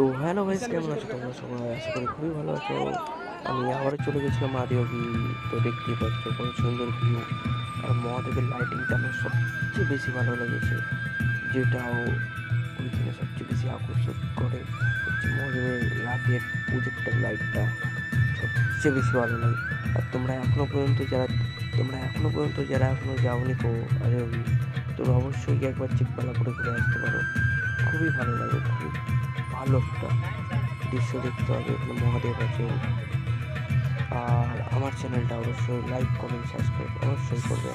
তো hello guys, কেমন আছো তোমরা সবাই? আশা করি খুবই ভালো আছো। আমি আবারও চলে গেছিলাম মহাদেবী তো দেখতেই পাচ্ছ কত সুন্দর ভিউ আর মহাদেবের লাইটিংটা আমার সবচেয়ে বেশি ভালো লেগেছে, যেটাও ওইখানে সবচেয়ে বেশি আকর্ষণ করে। হচ্ছে মহাদেবের রাতের প্রজেক্টের লাইটটা সবচেয়ে বেশি ভালো লাগে। আর তোমরা এখনও পর্যন্ত যারা, তোমরা এখনও পর্যন্ত যারা এখনও যাওনি তো আরে তোমরা অবশ্যই একবার চিকপালা করে ঘুরে আসতে পারো। খুবই ভালো লাগে ভালো একটা দৃশ্য দেখতে হবে এখানে মহাদেব আছে আর আমার চ্যানেলটা অবশ্যই লাইক কমেন্ট সাবস্ক্রাইব অবশ্যই করবে